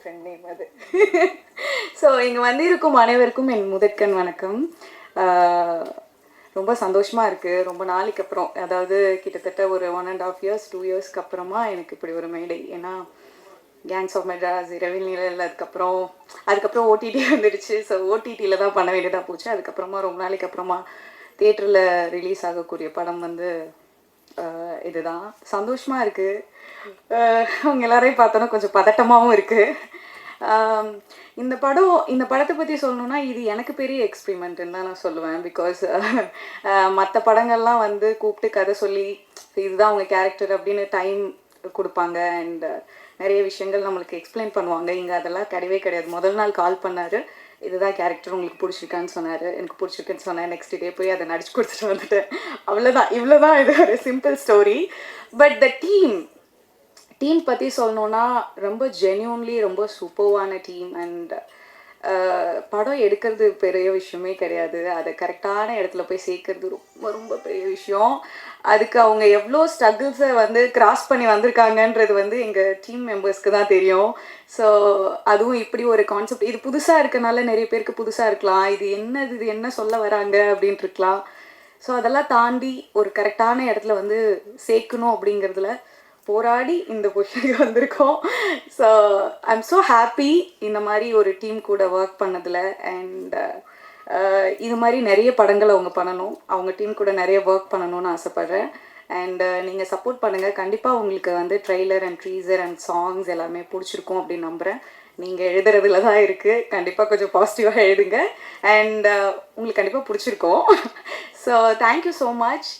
Friend name அது. So இங்கே வந்து இருக்கும் அனைவருக்கும் என் முதற்கண் வணக்கம். ரொம்ப சந்தோஷமாக இருக்குது ரொம்ப நாளைக்கு அப்புறம் அதாவது கிட்டத்தட்ட ஒரு one and half years two இயர்ஸ்க்கு அப்புறமா எனக்கு இப்படி ஒரு மேடை ஏன்னா கேங்ஸ் ஆஃப் மெட்ராஸ் இரவில் நிலையில் அதுக்கப்புறம் அதுக்கப்புறம் ஓடிடி வந்துடுச்சு. ஸோ ஓடிடியில் தான் பண்ண வேண்டியதாக போச்சு. அதுக்கப்புறமா ரொம்ப நாளைக்கு அப்புறமா தேட்டரில் ரிலீஸ் ஆகக்கூடிய படம் வந்து இதுதான். சந்தோஷமாக இருக்குது அவங்க எல்லாரையும் பார்த்தோன்னா கொஞ்சம் பதட்டமாகவும் இருக்குது இந்த படம் இந்த படத்தை பற்றி சொல்லணும்னா இது எனக்கு பெரிய எக்ஸ்பிரிமெண்ட்டுன்னு தான் நான் சொல்லுவேன். பிகாஸ் மற்ற படங்கள்லாம் வந்து கூப்பிட்டு கதை சொல்லி இதுதான் அவங்க கேரக்டர் அப்படின்னு டைம் கொடுப்பாங்க. அண்ட் நிறைய விஷயங்கள் நம்மளுக்கு எக்ஸ்பிளைன் பண்ணுவாங்க. இங்கே அதெல்லாம் கிடையவே கிடையாது. முதல் நாள் கால் பண்ணார். இதுதான் கேரக்டர் உங்களுக்கு பிடிச்சிருக்கான்னு சொன்னார். எனக்கு பிடிச்சிருக்குன்னு சொன்னேன். நெக்ஸ்ட் டே போய் அதை நடிச்சு கொடுத்துட்டு வந்துட்டேன். அவ்வளோதான் இவ்வளோதான் இது ஒரு simple story but the team team பற்றி சொல்லணுன்னா ரொம்ப ஜென்யூன்லி ரொம்ப சூப்பர்வான டீம் அண்ட் படம் எடுக்கிறது பெரிய விஷயமே கிடையாது. அதை கரெக்டான இடத்துல போய் சேர்க்கறது ரொம்ப ரொம்ப பெரிய விஷயம். அதுக்கு அவங்க எவ்வளோ ஸ்ட்ரகிள்ஸை வந்து கிராஸ் பண்ணி வந்திருக்காங்கன்றது வந்து எங்கள் டீம் மெம்பர்ஸ்க்கு தான் தெரியும். ஸோ அதுவும் இப்படி ஒரு கான்செப்ட் இது புதுசாக இருக்கனால நிறைய பேருக்கு புதுசாக இருக்கலாம். இது என்னது இது என்ன சொல்ல வராங்க அப்படின்ட்டு இருக்கலாம். ஸோ அதெல்லாம் தாண்டி ஒரு கரெக்டான இடத்துல வந்து சேர்க்கணும் அப்படிங்கிறதுல போராடி இந்த பொசிஷனுக்கு வந்திருக்கோம். So I am so happy இந்த மாதிரி ஒரு டீம் கூட ஒர்க் பண்ணதில் அண்ட் இது மாதிரி நிறைய படங்கள் அவங்க பண்ணணும். அவங்க டீம் கூட நிறைய ஒர்க் பண்ணணும்னு ஆசைப்பட்றேன். அண்ட் uh, நீங்கள் சப்போர்ட் பண்ணுங்கள் கண்டிப்பாக உங்களுக்கு வந்து trailer and teaser and songs எல்லாமே பிடிச்சிருக்கும் அப்படின்னு நம்புகிறேன் நீங்கள் எழுதுறதுல தான் இருக்குது கண்டிப்பாக கொஞ்சம் பாசிட்டிவாக எழுதுங்க. அண்ட் uh, உங்களுக்கு கண்டிப்பாக பிடிச்சிருக்கும். ஸோ தேங்க்யூ ஸோ மச்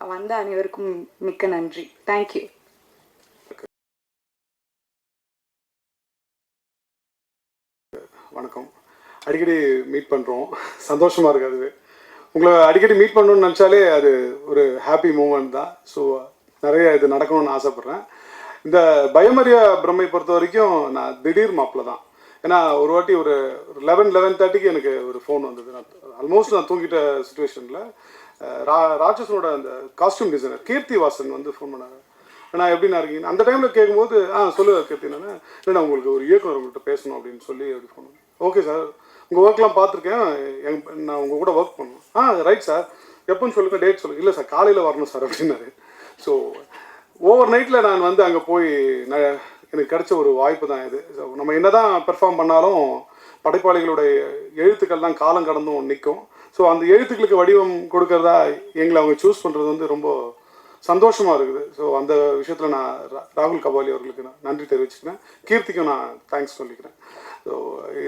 வந்த அனைவருக்கும் மிக்க நன்றி. தேங்க்யூ வணக்கம். அடிக்கடி மீட் பண்ணுறோம் சந்தோஷமாக இருக்கு அது உங்களை அடிக்கடி மீட் பண்ணணும்னு நினச்சாலே அது ஒரு ஹாப்பி மூமெண்ட் தான். ஸோ நிறைய இது நடக்கணும்னு ஆசைப்பட்றேன். இந்த பயமரிய பிரம்மை பொறுத்த வரைக்கும் நான் திடீர் மாப்பிள்ள தான். ஏன்னா ஒரு வாட்டி ஒரு லெவன் லெவன் தேர்ட்டிக்கு எனக்கு ஒரு ஃபோன் வந்தது. நான் ஆல்மோஸ்ட் நான் தூங்கிட்ட சுச்சுவேஷனில் ரா ராட்சசனோட அந்த காஸ்டியூம் டிசைனர் கீர்த்தி வாசன் வந்து ஃபோன் பண்ணாங்க நான் எப்படிண்ணா இருக்கீங்க? அந்த டைமில் கேட்கும்போது ஆ சொல்லுங்க கீர்த்தி நான் இல்லைண்ணா உங்களுக்கு ஒரு இயக்குனர் உங்கள்கிட்ட பேசணும் அப்படின்னு சொல்லி அப்படி ஃபோன் ஓகே சார் உங்கள் ஒர்க்லாம் பார்த்துருக்கேன். எங் நான் உங்கள் கூட ஒர்க் பண்ணணும். ஆ ரைட் சார் எப்போன்னு சொல்லுங்கள் டேட் சொல்லுங்கள் இல்லை சார் காலையில் வரணும் சார் அப்படின்னாரு. ஸோ ஓவர் நைட்டில் நான் வந்து அங்கே போய் நான் எனக்கு கிடைச்ச ஒரு வாய்ப்பு தான் இது. ஸோ நம்ம என்னதான் பெர்ஃபார்ம் பண்ணாலும் படைப்பாளிகளுடைய எழுத்துக்கள்லாம் காலம் கடந்தும் நிற்கும். ஸோ அந்த எழுத்துக்களுக்கு வடிவம் கொடுக்கறதா எங்களை அவங்க சூஸ் பண்ணுறது வந்து ரொம்ப சந்தோஷமாக இருக்குது. ஸோ அந்த விஷயத்தில் நான் ரா- ராகுல் கபாலி அவர்களுக்கு நான் நன்றி தெரிவிச்சுக்கிறேன். கீர்த்திக்கும் நான் தேங்க்ஸ் சொல்லிக்கிறேன். ஸோ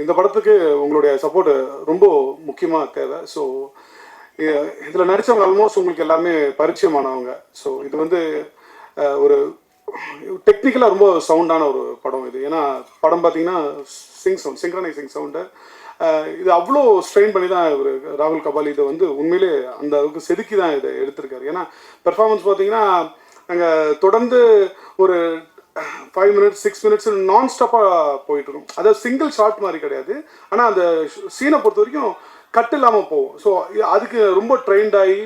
இந்த படத்துக்கு உங்களுடைய சப்போர்ட் ரொம்ப முக்கியமாக தேவை. ஸோ இதில் நடித்தவங்க ஆல்மோஸ்ட் உங்களுக்கு எல்லாமே பரிச்சயமானவங்க. ஸோ இது வந்து ஒரு டெக்னிக்கலாக ரொம்ப சவுண்டான ஒரு படம் இது. ஏன்னா படம் பார்த்தீங்கன்னா சிங் சவுண்ட் சிங்க்ரனைசிங் சவுண்டு இது அவ்வளோ ஸ்ட்ரெயின் பண்ணி தான் இவர் ராகுல் கபாலி இதை வந்து உண்மையிலே அந்த அளவுக்கு செதுக்கி தான் இதை எடுத்திருக்காரு. ஏன்னா பெர்ஃபார்மன்ஸ் பார்த்தீங்கன்னா நாங்கள் தொடர்ந்து ஒரு ஃபைவ் மினிட்ஸ் சிக்ஸ் மினிட்ஸ் நான் ஸ்டாப்பாக போயிட்டு இருக்கும். அதாவது சிங்கிள் ஷார்ட் மாதிரி கிடையாது. ஆனால் அந்த சீனை பொறுத்த வரைக்கும் கட் இல்லாமல் போகும். ஸோ அதுக்கு ரொம்ப ட்ரெயின்ட் ஆகி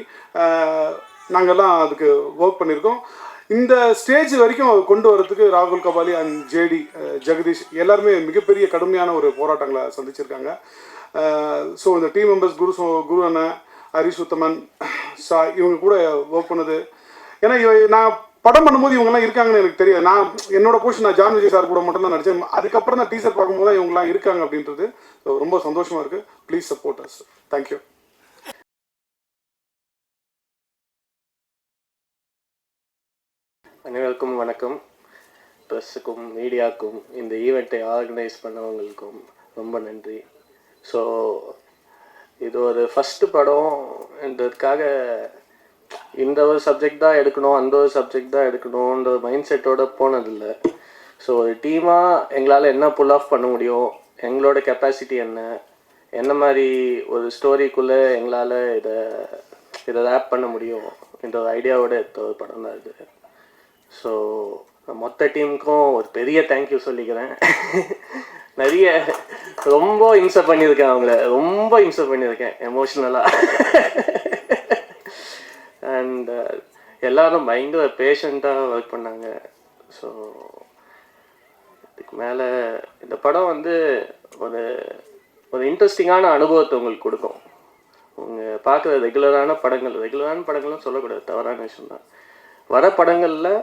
நாங்கள்லாம் அதுக்கு ஒர்க் பண்ணியிருக்கோம். இந்த ஸ்டேஜ் வரைக்கும் கொண்டு வரதுக்கு ராகுல் கபாலி அண்ட் ஜேடி ஜெகதீஷ் எல்லாருமே மிகப்பெரிய கடுமையான ஒரு போராட்டங்களை சந்திச்சிருக்காங்க. ஸோ இந்த டீம் மெம்பர்ஸ் குரு சோ- குரு அண்ணன் ஹரிஷ் உத்தமன் சா இவங்க கூட ஒர்க் பண்ணது. ஏன்னா இவ- நான் படம் பண்ணும்போது இவங்கெல்லாம் இருக்காங்கன்னு எனக்கு தெரியாது. நான் என்னோட போஷன் நான் ஜான் விஜய் சார் கூட மட்டும் தான் நடிச்சேன். அதுக்கப்புறம் தான் டீசர் பார்க்கும்போது இவங்கெல்லாம் இருக்காங்க அப்படின்றது ரொம்ப சந்தோஷமா இருக்கு. ப்ளீஸ் சப்போர்ட் அஸ் தேங்க்யூ அனைவருக்கும் வணக்கம். ப்ரெஸ்ஸுக்கும் மீடியாவுக்கும் இந்த ஈவெண்ட்டை ஆர்கனைஸ் பண்ணவங்களுக்கும் ரொம்ப நன்றி. ஸோ இது ஒரு ஃபஸ்ட்டு படம்ன்றதுக்காக இந்த ஒரு சப்ஜெக்ட் தான் எடுக்கணும் அந்த ஒரு சப்ஜெக்ட் தான் எடுக்கணுன்ற மைண்ட் செட்டோட போனதில்லை. ஸோ ஒரு டீமாக எங்களால் என்ன புல் ஆஃப் பண்ண முடியும் எங்களோட கெப்பாசிட்டி என்ன என்ன மாதிரி ஒரு ஸ்டோரிக்குள்ளே எங்களால் இதை இதை ரேப் பண்ண முடியும் இந்த ஒரு ஐடியாவோட எடுத்த ஒரு படம் தான் இது. ஸோ மொத்த டீமுக்கும் ஒரு பெரிய தேங்க்யூ சொல்லிக்கிறேன். நிறைய ரொம்ப இம்சை பண்ணியிருக்கேன் அவங்கள. ரொம்ப இம்சை பண்ணியிருக்கேன் எமோஷ்னலாக அண்ட் uh, எல்லாரும் பயங்கர பேஷண்ட்டாக ஒர்க் பண்ணாங்க. ஸோ இதுக்கு மேலே இந்த படம் வந்து ஒரு ஒரு இன்ட்ரெஸ்டிங்கான அனுபவத்தை உங்களுக்கு கொடுக்கும். உங்கள் பார்க்குற ரெகுலரான படங்கள் ரெகுலரான படங்களும் சொல்லக்கூடாது தவறான விஷயம் தான் வர படங்களில்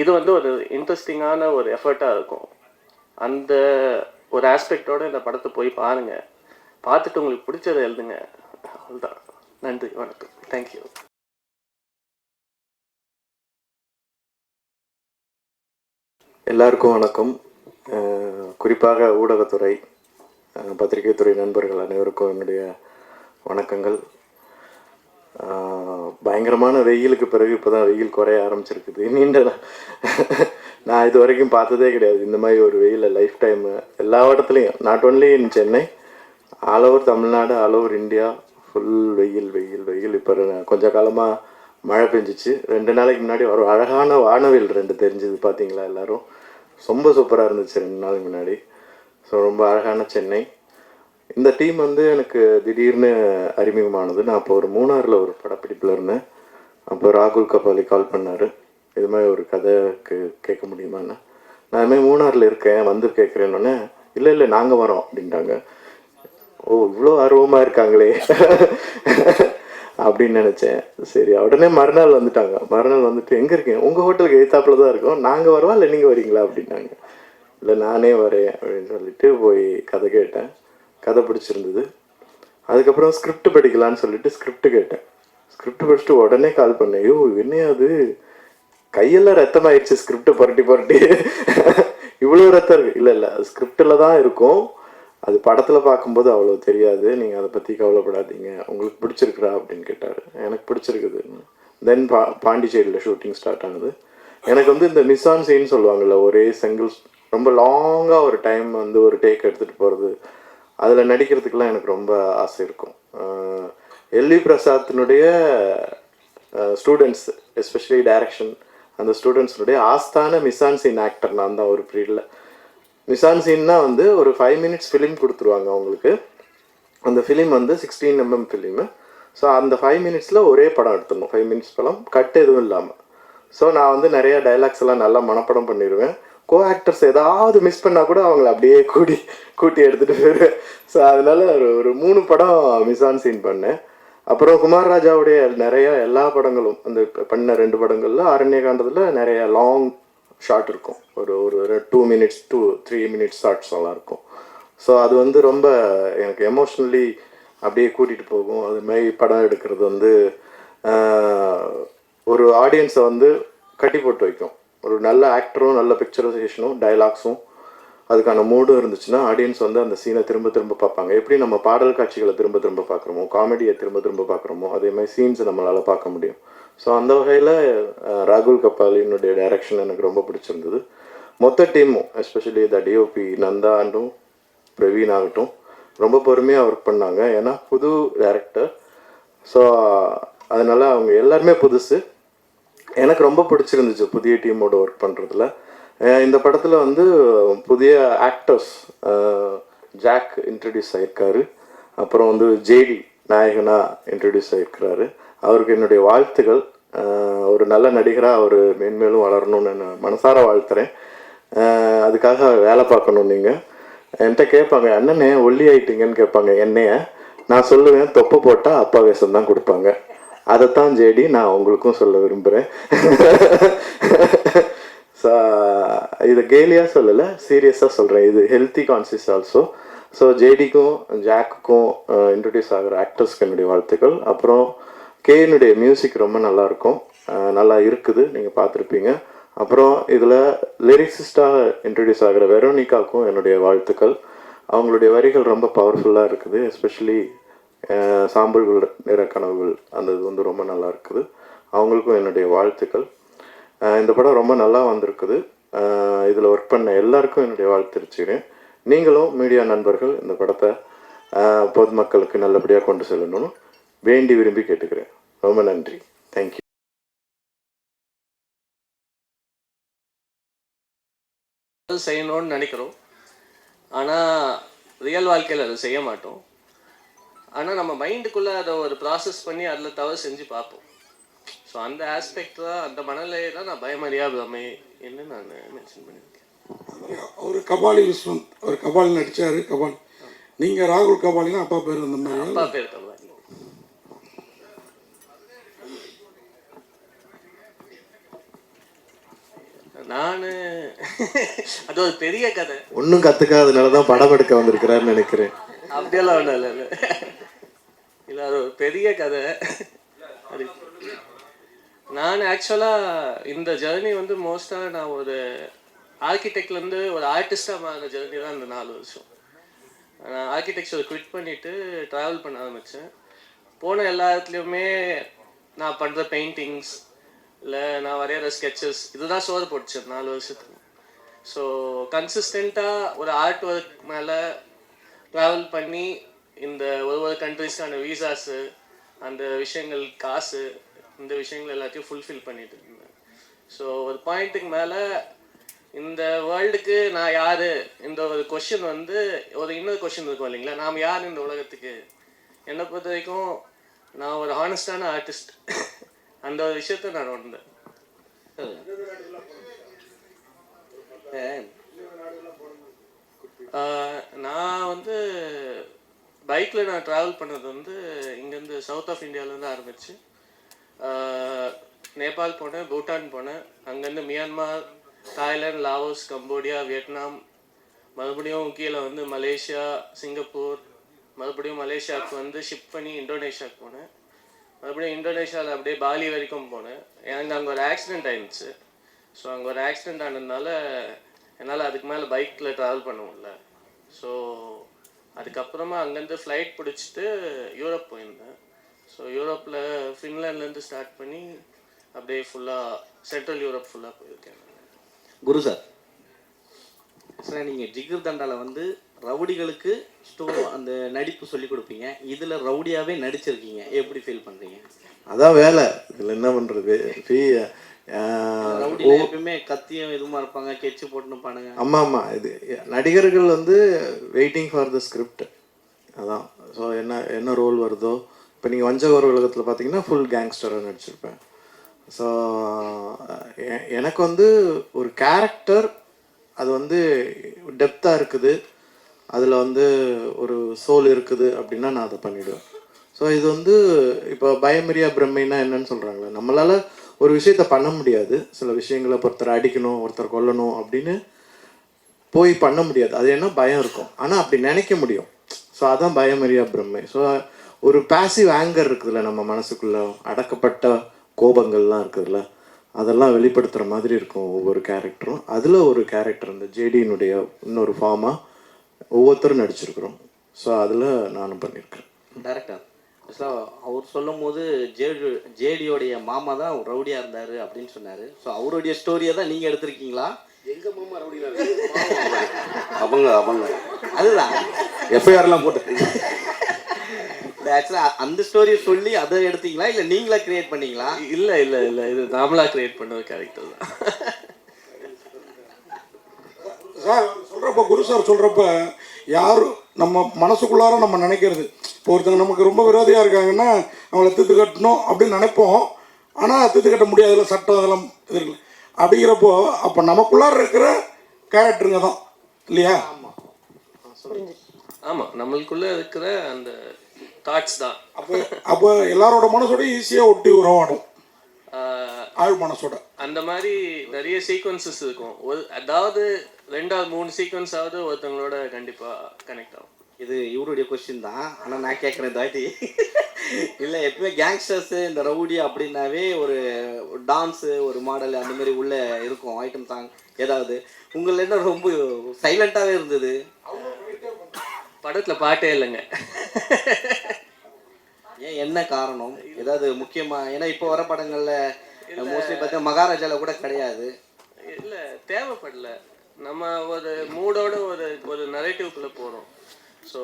இது வந்து ஒரு இன்ட்ரெஸ்டிங்கான ஒரு எஃபர்ட்டாக இருக்கும். அந்த ஒரு ஆஸ்பெக்டோடு இந்த படத்தை போய் பாருங்கள் பார்த்துட்டு உங்களுக்கு பிடிச்சதை எழுதுங்க. அவ்வளோதான் நன்றி வணக்கம். தேங்க்யூ எல்லாருக்கும் வணக்கம். குறிப்பாக ஊடகத்துறை பத்திரிகைத்துறை நண்பர்கள் அனைவருக்கும் என்னுடைய வணக்கங்கள். பயங்கரமான வெயிலுக்கு பிறகு இப்போ தான் வெயில் குறைய ஆரம்பிச்சிருக்குது. நீண்ட நான் இது வரைக்கும் பார்த்ததே கிடையாது. இந்த மாதிரி ஒரு வெயில லைஃப் டைமு எல்லா இடத்துலையும் not only in Chennai all over Tamil Nadu all over India full வெயில் வெயில் வெயில். இப்போ கொஞ்ச காலமாக மழை பெஞ்சிச்சு. ரெண்டு நாளைக்கு முன்னாடி ஒரு அழகான வானவில் ரெண்டு தெரிஞ்சது பார்த்தீங்களா எல்லோரும்? ரொம்ப சூப்பராக இருந்துச்சு ரெண்டு நாளைக்கு முன்னாடி. ஸோ ரொம்ப அழகான சென்னை. இந்த டீம் வந்து எனக்கு திடீர்னு அறிமுகமானது. நான் அப்போ ஒரு மூணாரில் ஒரு படப்பிடிப்பில் இருந்தேன். அப்போ ராகுல் கபாலி கால் பண்ணார். இது மாதிரி ஒரு கதைக்கு கேட்க முடியுமான்னு. நான் இது மாதிரி மூணாரில் இருக்கேன் வந்து கேட்குறேன்னொன்னே இல்லை இல்லை நாங்கள் வரோம் அப்படின்ட்டாங்க. ஓ இவ்வளோ ஆர்வமாக இருக்காங்களே. அப்படின்னு நினச்சேன். சரி உடனே மறுநாள் வந்துட்டாங்க. மறுநாள் வந்துட்டு எங்கே இருக்கீங்க? உங்கள் ஹோட்டலுக்கு எழுத்தாப்பில் தான் இருக்கோம். நாங்கள் வரவா? இல்லை நீங்கள் வரீங்களா? அப்படின்னாங்க. இல்லை நானே வரேன் அப்படின்னு சொல்லிட்டு போய் கதை கேட்டேன். கதை பிடிச்சிருந்தது. அதுக்கப்புறம் ஸ்கிரிப்ட் படிக்கலான்னு சொல்லிட்டு ஸ்கிரிப்ட் கேட்டேன். ஸ்கிரிப்ட் படிச்சுட்டு உடனே கால் பண்ணேன். ஐயோ என்ன அது? கையெல்லாம் ரத்தமாயிடுச்சு ஸ்கிரிப்ட் புரட்டி புரட்டி. இவ்வளோ ரத்தம் இருக்கு. இல்லை இல்லை அது ஸ்கிரிப்டில் தான் இருக்கும். அது படத்தில் பார்க்கும்போது அவ்வளோ தெரியாது. நீங்கள் அதை பற்றி கவலைப்படாதீங்க. உங்களுக்கு பிடிச்சிருக்குறா அப்படின்னு கேட்டார். எனக்கு பிடிச்சிருக்குது. தென் பா பாண்டிச்சேரியில் ஷூட்டிங் ஸ்டார்ட் ஆனது. எனக்கு வந்து இந்த மிஸ்ஸான் சீன் சொல்லுவாங்கள்ல ஒரே செங்கிள் ரொம்ப லாங்காக ஒரு டைம் வந்து ஒரு டேக் எடுத்துகிட்டு போகிறது அதில் நடிக்கிறதுக்கெலாம் எனக்கு ரொம்ப ஆசை இருக்கும். எல்வி பிரசாத்தினுடைய ஸ்டூடெண்ட்ஸ் எஸ்பெஷலி டைரக்ஷன் அந்த ஸ்டூடெண்ட்ஸுடைய ஆஸ்தான மிசான் சீன் ஆக்டர் நான் தான் ஒரு பீரியடில் மிசான் சீன்னா வந்து ஒரு ஃபைவ் மினிட்ஸ் ஃபிலிம் கொடுத்துருவாங்க அவங்களுக்கு. அந்த ஃபிலிம் வந்து sixteen M M film so அந்த ஃபைவ் மினிட்ஸில் ஒரே படம் எடுத்துடணும். ஃபைவ் மினிட்ஸ் படம் கட் எதுவும் இல்லாமல் ஸோ நான் வந்து நிறையா டைலாக்ஸ் எல்லாம் நல்லா மனப்படம் பண்ணிடுவேன். கோ ஆக்டர்ஸ் ஏதாவது மிஸ் பண்ணால் கூட அவங்கள அப்படியே கூட்டி கூட்டி எடுத்துகிட்டு போயிடுவேன். ஸோ அதனால ஒரு ஒரு மூணு படம் மிசான் சீன் பண்ணேன். அப்புறம் குமார் ராஜாவுடைய நிறைய எல்லா படங்களும் அந்த பண்ண ரெண்டு படங்களில் அரண்யகாண்டத்தில் நிறைய லாங் ஷார்ட் இருக்கும். ஒரு ஒரு two minutes two three minutes shorts எல்லாம் இருக்கும். ஸோ அது வந்து ரொம்ப எனக்கு எமோஷ்னலி அப்படியே கூட்டிகிட்டு போகும். அது மாதிரி படம் எடுக்கிறது வந்து ஒரு ஆடியன்ஸை வந்து கட்டி போட்டு வைக்கும். ஒரு நல்ல ஆக்டரும் நல்ல பிக்சரைசேஷனும் டைலாக்ஸும் அதுக்கான மூடும் இருந்துச்சுன்னா ஆடியன்ஸ் வந்து அந்த சீனை திரும்ப திரும்ப பார்ப்பாங்க. எப்படி நம்ம பாடல் காட்சிகளை திரும்ப திரும்ப பார்க்குறோமோ காமெடியை திரும்ப திரும்ப பார்க்குறோமோ அதே மாதிரி சீன்ஸை நம்மளால் பார்க்க முடியும். ஸோ அந்த வகையில் ராகுல் கபாலினுடைய டைரக்ஷன் எனக்கு ரொம்ப பிடிச்சிருந்தது. மொத்த டீமும் எஸ்பெஷலி த டிஓபி நந்தா ஆண்டும் பிரவீன் ஆகட்டும் ரொம்ப பொறுமையாக ஒர்க் பண்ணாங்க. ஏன்னா புது டேரக்டர் ஸோ அதனால் அவங்க எல்லாருமே புதுசு. எனக்கு ரொம்ப பிடிச்சிருந்துச்சு புதிய டீமோட ஒர்க் பண்ணுறதுல இந்த படத்தில் வந்து புதிய ஆக்டர்ஸ் ஜாக் இன்ட்ரடியூஸ் ஆயிருக்காரு. அப்புறம் வந்து ஜேடி நாயகனா இன்ட்ரடியூஸ் ஆகியிருக்கிறாரு அவருக்கு என்னுடைய வாழ்த்துக்கள் ஒரு நல்ல நடிகராக அவர் மேன்மேலும் வளரணும்னு நான் மனசார வாழ்த்துறேன். அதுக்காக வேலை பார்க்கணும் நீங்கள் என்கிட்ட கேட்பாங்க அண்ணனே ஒல்லி ஆயிட்டீங்கன்னு கேட்பாங்க என்னைய? நான் சொல்லுவேன் தொப்பை போட்டால் அப்பா வேஷம் தான் கொடுப்பாங்க. அதைத்தான் ஜேடி நான் உங்களுக்கும் சொல்ல விரும்புகிறேன் ஸோ இதை கேலியாக சொல்லலை சீரியஸாக சொல்கிறேன் இது ஹெல்த்தி கான்சியஸ் ஆல்சோ ஸோ ஜேடிக்கும் ஜாக்குக்கும் இன்ட்ரடியூஸ் ஆகிற ஆக்டர்ஸ்க்கு என்னுடைய வாழ்த்துக்கள். அப்புறம் கேனுடைய மியூசிக் ரொம்ப நல்லா இருக்கும் நல்லா இருக்குது நீங்கள் பார்த்துருப்பீங்க. அப்புறம் இதில் லிரிக்ஸிஸ்டாக இன்ட்ரடியூஸ் ஆகிற வெரோனிகாவுக்கும் என்னுடைய வாழ்த்துக்கள். அவங்களுடைய வரிகள் ரொம்ப பவர்ஃபுல்லாக இருக்குது எஸ்பெஷலி சாம்பல்கள் நிற கனவுகள் அந்த இது வந்து ரொம்ப நல்லா இருக்குது. அவங்களுக்கும் என்னுடைய வாழ்த்துக்கள். இந்த படம் ரொம்ப நல்லா வந்திருக்குது. இதில் ஒர்க் பண்ண எல்லாருக்கும் என்னுடைய வாழ்த்து தெரிவிச்சுக்கிறேன் நீங்களும் மீடியா நண்பர்கள் இந்த படத்தை பொதுமக்களுக்கு நல்லபடியாக கொண்டு செல்லணும்னு வேண்டி விரும்பி கேட்டுக்கிறேன். ரொம்ப நன்றி. தேங்க்யூ செய்யணும்னு நினைக்கிறோம். ஆனால் ரியல் வாழ்க்கையில் அதை செய்ய மாட்டோம். ஆனால் நம்ம மைண்டுக்குள்ளே அதை ஒரு ப்ராசஸ் பண்ணி அதில் தவறு செஞ்சு பார்ப்போம். ஸோ அந்த ஆஸ்பெக்ட் தான் அந்த மனநிலையை தான் நான் பயமறியா பிரமை என்று நான் மென்ஷன் பண்ணியிருக்கேன். அவர் கபாலி விஸ்வந்த் அவர் கபாலி நடிச்சாரு கபாலி. நீங்க ராகுல் கபாலினா அப்பா பேர் அந்த மாதிரி அப்பா பேர் கபாலி. நானு அது ஒரு பெரிய கதை. ஒன்றும் கற்றுக்காதனால தான் படம் எடுக்க வந்திருக்கிறாருன்னு நினைக்கிறேன். அப்படியெல்லாம் ஒன்றும் இல்லை. இல்லை அது ஒரு பெரிய கதை. அது நான் ஆக்சுவலாக இந்த ஜேர்னி வந்து மோஸ்ட்டாக நான் ஒரு ஆர்கிடெக்ட்லேருந்து ஒரு ஆர்டிஸ்டாக மாறின ஜேர்னி தான் இந்த நாலு வருஷம். நான் ஆர்கிடெக்சர் குவிட் பண்ணிவிட்டு ட்ராவல் பண்ண ஆரம்பித்தேன் போன எல்லா இடத்துலையுமே நான் பண்ணுற பெயிண்டிங்ஸ் இல்லை நான் வரைகிற ஸ்கெச்சஸ் இதுதான் சோறு போட்டுச்சு நாலு வருஷத்துக்கு. ஸோ கன்சிஸ்டண்ட்டாக ஒரு ஆர்ட் ஒர்க் மேலே ட்ராவல் பண்ணி இந்த ஒரு ஒரு கண்ட்ரிஸ்க்கான வீசாஸு அந்த விஷயங்கள் காசு இந்த விஷயங்கள் எல்லாத்தையும் ஃபுல்ஃபில் பண்ணிட்டு இருந்தேன். ஸோ ஒரு பாயிண்ட்டுக்கு மேலே இந்த வேர்ல்டுக்கு நான் யார்? இந்த ஒரு கொஷின் வந்து ஒரு இன்னொரு கொஷின் இருக்கும் இல்லைங்களா? நாம் யார் இந்த உலகத்துக்கு? என்னை பொறுத்த வரைக்கும் நான் ஒரு ஹானஸ்டான ஆர்டிஸ்ட் அந்த ஒரு விஷயத்த நான் உணர்ந்தேன் ஆஹ் நான் வந்து பைக்கில் நான் ட்ராவல் பண்ணது வந்து இங்கேருந்து சவுத் ஆஃப் இந்தியாவிலேருந்து ஆரம்பிச்சு நேபாள் போனேன் பூட்டான் போனேன். அங்கேருந்து Myanmar Thailand Laos Cambodia Vietnam மறுபடியும் கீழே வந்து மலேசியா சிங்கப்பூர் மறுபடியும் மலேசியாவுக்கு வந்து ஷிப் பண்ணி இந்தோனேஷியாவுக்கு போனேன். மறுபடியும் இந்தோனேஷியாவில் அப்படியே பாலி வரைக்கும் போனேன். எனக்கு அங்கே ஒரு ஆக்சிடென்ட் ஆயிடுச்சு ஸோ அங்கே ஒரு ஆக்சிடென்ட் ஆனதுனால என்னால் அதுக்கு மேலே பைக்கில் ட்ராவல் பண்ண முடியல. ஸோ அதுக்கப்புறமா அங்கேருந்து ஃப்ளைட் பிடிச்சிட்டு யூரோப் போயிருந்தேன். ஸோ யூரோப்பில் ஃபின்லாண்ட்லேருந்து ஸ்டார்ட் பண்ணி அப்படியே ஃபுல்லாக சென்ட்ரல் யூரோப் ஃபுல்லாக போயிருக்கேன் குரு சார் சார் நீங்கள் ஜிகர் தண்டால வந்து ரவுடிகளுக்கு ஸ்டோ அந்த நடிப்பு சொல்லி கொடுப்பீங்க. இதில் ரவுடியாகவே நடிச்சிருக்கீங்க. எப்படி ஃபீல் பண்ணுறீங்க அதான் வேலை. இதில் என்ன பண்ணுறது ரவுடியில் எப்பயுமே கத்தியும் இதுமா இருப்பாங்க கெச்சு போட்டுன்னு பானுங்க ஆமாம் ஆமாம் இது நடிகர்கள் வந்து வெயிட்டிங் ஃபார் த ஸ்கிரிப்ட் அதான். ஸோ என்ன என்ன ரோல் வருதோ. இப்போ நீங்கள் வஞ்சகர் உலகத்தில் பார்த்தீங்கன்னா ஃபுல் கேங்ஸ்டராக நடிச்சிருப்பேன். ஸோ எனக்கு வந்து ஒரு கேரக்டர் அது வந்து டெப்த்தாக இருக்குது. அதில் வந்து ஒரு சோல் இருக்குது அப்படின்னா நான் அதை பண்ணிவிடுவேன் ஸோ இது வந்து இப்போ பயமரியா பிரம்மைனா என்னன்னு சொல்கிறாங்களே நம்மளால் ஒரு விஷயத்த பண்ண முடியாது. சில விஷயங்களை ஒருத்தர் அடிக்கணும் ஒருத்தர் கொல்லணும் அப்படின்னு போய் பண்ண முடியாது. அது என்ன? பயம் இருக்கும். ஆனால் அப்படி நினைக்க முடியும். ஸோ அதான் பயமறியா பிரம்மை. ஸோ ஒரு பாசிவ் ஆங்கர் இருக்குதுல்ல நம்ம மனசுக்குள்ள. அடக்கப்பட்ட கோபங்கள்லாம் இருக்குதுல்ல. அதெல்லாம் வெளிப்படுத்துகிற மாதிரி இருக்கும் ஒவ்வொரு கேரக்டரும் அதில் ஒரு கேரக்டர் இந்த ஜேடியினுடைய இன்னொரு ஃபார்மாக ஒவ்வொருத்தரும் நடிச்சிருக்கிறோம். ஸோ அதில் நானும் பண்ணியிருக்கேன் டேரக்டர் சார் அவர் சொல்லும் போது ஜேடி ஜேடியோடைய மாமா தான் ரவுடியாக இருந்தார் அப்படின்னு சொன்னார். ஸோ அவருடைய ஸ்டோரியை தான் நீங்கள் எடுத்திருக்கீங்களா? அவங்க அவங்க. அதுதான். எஃப்ஐஆர்லாம் போட்டு. ஆக்சுவலாக அந்த ஸ்டோரியை சொல்லி அதை எடுத்தீங்களா? இல்லை நீங்களா கிரியேட் பண்ணீங்களா? இல்லை இல்லை இல்லை. இது நாமளாக க்ரியேட் பண்ண ஒரு கேரக்டர் தான். சார் சொல்றப்ப குரு சார் சொல்றப்ப யாரும் நம்ம மனசுக்குள்ளார நம்ம நினைக்கிறது இப்போ ஒருத்தங்க நமக்கு ரொம்ப விரோதியா இருக்காங்கன்னா அவங்கள தீர்த்து கட்டணும் அப்படின்னு நினைப்போம். ஆனால் தீர்த்து கட்ட முடியாதுல சட்டம் அதெல்லாம் இது இருக்குல்ல அப்படிங்கிறப்போ அப்போ நமக்குள்ளார இருக்கிற கேரக்டருங்க தான் இல்லையா? ஆமாம் நம்மளுக்குள்ள இருக்கிற அந்த தாட்ஸ் தான். அப்போ அப்போ எல்லாரோட மனசோட ஈஸியாக ஒட்டி உறவாடும் ஆழ் மனசோட. அந்த மாதிரி நிறைய சீக்வன்சஸ் இருக்கும். ஒரு அதாவது ரெண்டாவது மூணு சீக்வன்ஸாவது ஒருத்தவங்களோட கண்டிப்பாக கனெக்ட் ஆகும். இது இவருடைய கொஸ்டின் தான். ஆனால் நான் கேட்குறேன் தாட்டி இல்லை எப்பவுமே கேங்ஸ்டர்ஸு இந்த ரவுடி அப்படின்னாவே ஒரு டான்ஸு ஒரு மாடல் அந்த மாதிரி உள்ள இருக்கும். ஐட்டம் சாங் ஏதாவது. உங்களில் என்ன ரொம்ப சைலண்ட்டாகவே இருந்தது? படத்தில் பாட்டே இல்லைங்க. ஏன் என்ன காரணம்? ஏதாவது முக்கியமாக ஏன்னா இப்போ வர படங்களில் மோஸ்ட்லி பார்த்தா மகாராஜாவில் கூட கிடையாது. இல்லை தேவைப்படல. நம்ம ஒரு மூடோட ஒரு ஒரு நரேட்டிவ்குள்ளே போகிறோம் ஸோ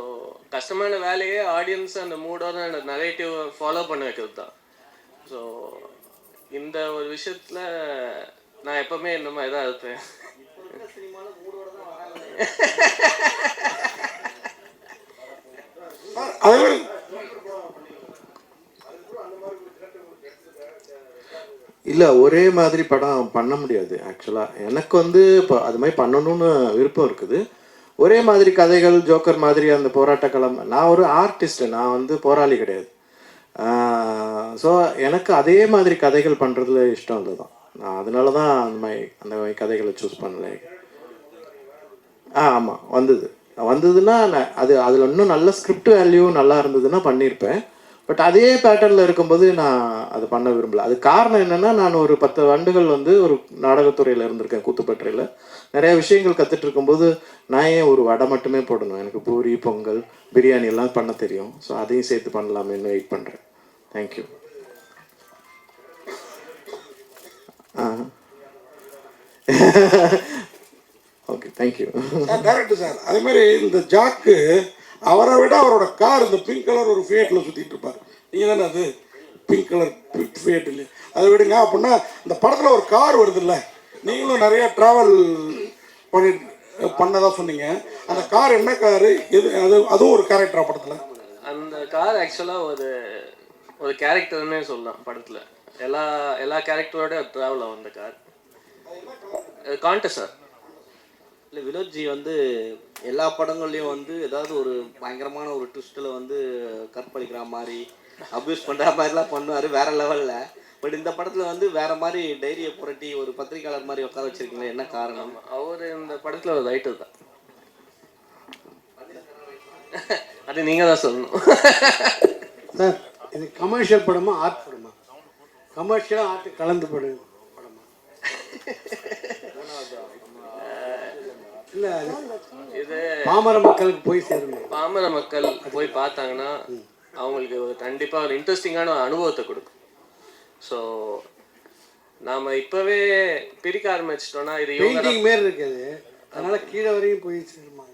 கஷ்டமான வேலையே ஆடியன்ஸ் அந்த மூடோட அந்த நரேட்டிவ் ஃபாலோ பண்ண வைக்கிறது தான் ஸோ இந்த ஒரு விஷயத்தில் நான் எப்பவுமே இந்த மாதிரி தான் இருப்பேன். இல்லை இல்லை ஒரே மாதிரி படம் பண்ண முடியாது ஆக்சுவலாக எனக்கு வந்து இப்போ அது மாதிரி பண்ணணும்னு விருப்பம் இருக்குது. ஒரே மாதிரி கதைகள் ஜோக்கர் மாதிரி அந்த போராட்ட களம் நான் ஒரு ஆர்டிஸ்ட் நான் வந்து போராளி கிடையாது. ஸோ எனக்கு அதே மாதிரி கதைகள் பண்ணுறதுல இஷ்டம் அதுதான் நான் அதனால தான் அந்த மாதிரி அந்த மாதிரி கதைகளை சூஸ் பண்ணல. ஆ ஆமாம் வந்தது. வந்ததுன்னா நான் அது அதில் இன்னும் நல்ல ஸ்கிரிப்ட் வேல்யூ நல்லா இருந்ததுன்னா பண்ணியிருப்பேன் பட் அதே பேட்டர்னில் இருக்கும்போது நான் அது பண்ண விரும்பல. அது காரணம் என்னென்னா நான் ஒரு பத்து ஆண்டுகள் வந்து ஒரு நாடகத்துறையில் இருந்திருக்கேன் கூத்துப்பற்றையில். நிறைய விஷயங்கள் கற்றுட்டு இருக்கும்போது நான் ஏன் ஒரு வடை மட்டுமே போடணும்? எனக்கு பூரி பொங்கல் பிரியாணி எல்லாம் பண்ண தெரியும். ஸோ அதையும் சேர்த்து பண்ணலாமேன்னு வெயிட் பண்ணுறேன் thank you okay thank you sir director sir அதே மாதிரி இந்த ஜாக்கு அவரை விட அவரோட கார் இந்த பிங்க் கலர் ஒரு ஃபியேட்டில் சுற்றிட்டு இருப்பார். நீங்கள் தானே அது? பிங்க் கலர் ஃபியேட் இல்லை அதை விடுங்க அப்படின்னா இந்த படத்தில் ஒரு கார் வருதுல்ல? நீங்களும் நிறைய ட்ராவல் பண்ணி பண்ணதா சொன்னீங்க. அந்த கார் என்ன காரு எது அது அதுவும் ஒரு கேரக்டரா படத்தில்? அந்த கார் ஆக்சுவலாக ஒரு ஒரு கேரக்டர்னே சொல்லலாம் படத்தில். எல்லா எல்லா கேரக்டரோட ட்ராவல் ஆகும் அந்த கார் கான்டெஸ்ட் சார் இல்லை வினோத்ஜி வந்து எல்லா படங்கள்லையும் வந்து ஏதாவது ஒரு பயங்கரமான ஒரு ட்விஸ்ட்டில் வந்து கற்பழிக்கிற மாதிரி அப்யூஸ் பண்ணுற மாதிரிலாம் பண்ணுவார் வேற லெவலில் பட் இந்த படத்தில் வந்து வேற மாதிரி டைரியை புரட்டி ஒரு பத்திரிக்கையாளர் மாதிரி உட்கார வச்சிருக்கீங்களா என்ன காரணம்? அவர் இந்த படத்தில் ஒரு ரைட்டர் தான். அது நீங்கள் தான் சொல்லணும். சார் இது கமர்ஷியல் படமா ஆர்ட் படமா? கமர்ஷியலாக ஆர்ட் கலந்து படம் படமா? இல்லை இது பாமர மக்களுக்கு போய் சேரணும் பாமர மக்கள் போய் பார்த்தாங்கன்னா அவங்களுக்கு கண்டிப்பாக ஒரு இன்ட்ரெஸ்டிங்கான ஒரு அனுபவத்தை கொடுக்கும். ஸோ நாம் இப்போவே பிரிக்க ஆரம்பிச்சிட்டோம்னா இது பெயிண்டிங் மாரி இருக்குது. அதனால கீழே வரையும் போய் சேருமா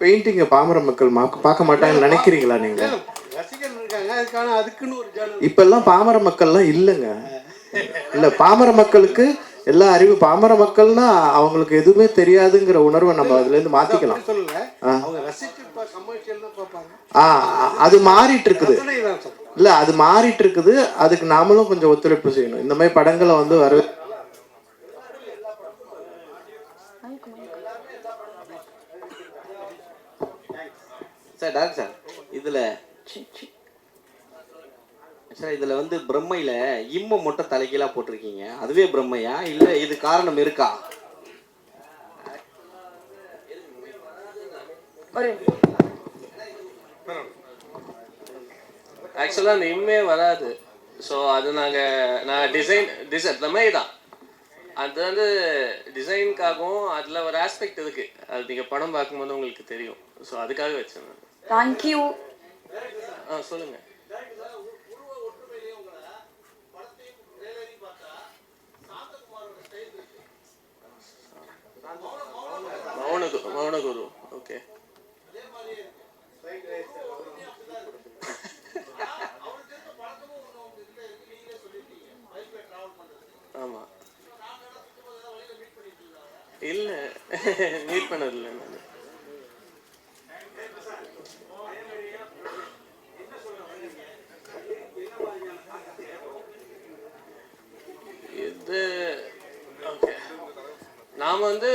பெயிண்டிங்கை பாமர மக்கள் பார்க்க மாட்டாங்கன்னு நினைக்கிறீங்களா நீங்கள் ரசிகர்கள் இருக்காங்க. அதுக்கான அதுக்குன்னு ஒரு ஜானல் இப்பெல்லாம் பாமர மக்கள்லாம் இல்லைங்க. இல்லை பாமர மக்களுக்கு எல்லா அறிவு பாமர மக்கள்னா அவங்களுக்கு எதுவுமே தெரியாதுங்கிற உணர்வை நம்ம தான் பார்ப்பாங்க. ஆ அது மாறிட்டு இருக்குது. இல்லை அது மாறிட்டு இருக்குது அதுக்கு நாமளும் கொஞ்சம் ஒத்துழைப்பு செய்யணும். இந்த மாதிரி படங்களை வந்து வர சார் டாக்டர் சார் இதில் சார் இதில் வந்து பிரம்மையில் இம்ம மட்டும் தலைகீழாக போட்டிருக்கீங்க. அதுவே பிரம்மையா? இல்லை இது காரணம் இருக்கா ஒரு ஆக்சுவலாக அந்த இம்மே வராது. ஸோ அது நாங்கள் நான் டிசைன் டிசைன் இந்த மாதிரி தான். அது வந்து டிசைனுக்காகவும் அதில் ஒரு ஆஸ்பெக்ட் இருக்கு. அது நீங்கள் படம் பார்க்கும்போது உங்களுக்கு தெரியும். ஸோ அதுக்காக வச்சேன் தேங்க்யூ ஆ சொல்லுங்கள் மௌனகு மௌனகுரு ஓகே ஆமா இல்ல மீட் பண்ணதில்லை நான். இது ஓகே நாம் வந்து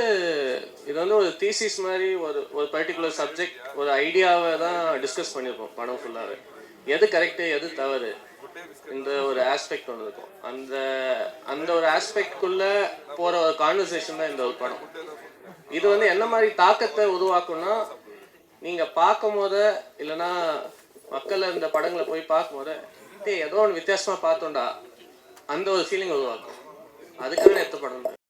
இது வந்து ஒரு தீசிஸ் மாதிரி ஒரு ஒரு பர்டிகுலர் சப்ஜெக்ட் ஒரு ஐடியாவை தான் டிஸ்கஸ் பண்ணியிருப்போம் படம் ஃபுல்லாகவே எது கரெக்டு எது தவறு இந்த ஒரு ஆஸ்பெக்ட் ஒன்று இருக்கும். அந்த அந்த ஒரு ஆஸ்பெக்ட்குள்ளே போகிற ஒரு கான்வர்சேஷன் தான் இந்த ஒரு படம். இது வந்து என்ன மாதிரி தாக்கத்தை உருவாக்கும்னா நீங்கள் பார்க்கும் போத இல்லைன்னா மக்கள் இந்த படங்களை போய் பார்க்கும் போத ஏதோ ஒன்று வித்தியாசமாக பார்த்தோண்டா அந்த ஒரு ஃபீலிங் உருவாக்கும். அதுக்காக எடுத்த படம்